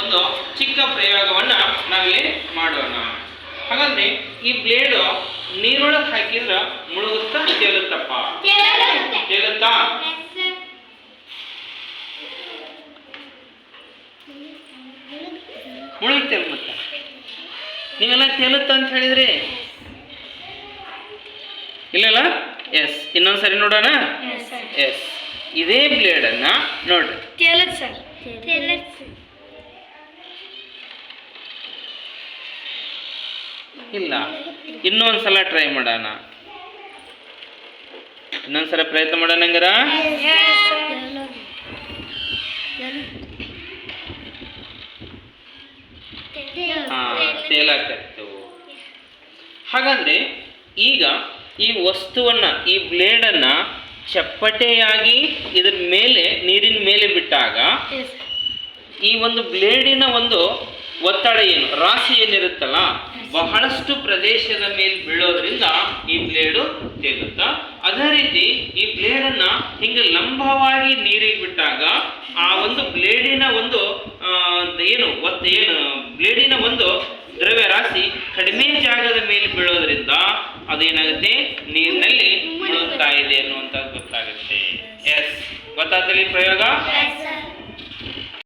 ಒಂದು ಚಿಕ್ಕ ಪ್ರಯೋಗವನ್ನ ನಾವಿಲ್ಲಿ ಮಾಡೋಣ. ಹಾಗಾದ್ರೆ ಈ ಬ್ಲೇಡು ನೀರೊಳಗೆ ಹಾಕಿದ್ರೆ ಮುಳುಗುತ್ತಾ ತೇಲುತ್ತಪ್ಪ ತೇಲುತ್ತಾ ಮುಳುಗುತ್ತೆ ಮತ್ತೆ. ನೀವೆಲ್ಲ ತೇಲುತ್ತ ಅಂತ ಹೇಳಿದ್ರಿ? ಇಲ್ಲಲ್ಲ? ಎಸ್ ಇನ್ನೊಂದ್ಸರಿ ನೋಡೋಣ? ಎಸ್ ಇದೇ ಬ್ಲೇಡನ್ನ ನೋಡ್ರಿ. ಸರ್ ಇಲ್ಲ. ಇನ್ನೊಂದ್ಸಲ ಟ್ರೈ ಮಾಡೋಣ. ಇನ್ನೊಂದ್ಸಲ ಪ್ರಯತ್ನ ಮಾಡೋಣ ಹಂಗಾರ? ಹಾಗಾದ್ರೆ ಈಗ ಈ ವಸ್ತುವನ್ನ ಈ ಬ್ಲೇಡನ್ನ ಚಪ್ಪಟೆಯಾಗಿ ಇದರ ಮೇಲೆ ನೀರಿನ ಮೇಲೆ ಬಿಟ್ಟಾಗ ಈ ಒಂದು ಬ್ಲೇಡಿನ ಒಂದು ಒತ್ತಡ ಏನು? ರಾಶಿ ಏನಿರುತ್ತಲ್ಲ ಬಹಳಷ್ಟು ಪ್ರದೇಶದ ಮೇಲೆ ಬೀಳೋದ್ರಿಂದ ಈ ಬ್ಲೇಡು ತೇಲುತ್ತಾ. ಅದೇ ರೀತಿ ಈ ಬ್ಲೇಡನ್ನ ಹಿಂಗೆ ಲಂಬವಾಗಿ ನೀರಿಗೆ ಬಿಟ್ಟಾಗ ಆ ಒಂದು ಬ್ಲೇಡಿನ ಒಂದು ಏನು ಒತ್ತ ಏನು ಬ್ಲೇಡಿನ ಒಂದು ದ್ರವ್ಯ ರಾಶಿ ಕಡಿಮೆ ಜಾಗದ ಮೇಲೆ ಬೀಳೋದ್ರಿಂದ ಅದೇನಾಗುತ್ತೆ? ನೀರಿನಲ್ಲಿ ಮುಳುಗ್ತಾ ಇದೆ ಅನ್ನುವಂಥದ್ದು ಗೊತ್ತಾಗುತ್ತೆ. ಎಸ್ ಗೊತ್ತಾದಲ್ಲಿ ಪ್ರಯೋಗ?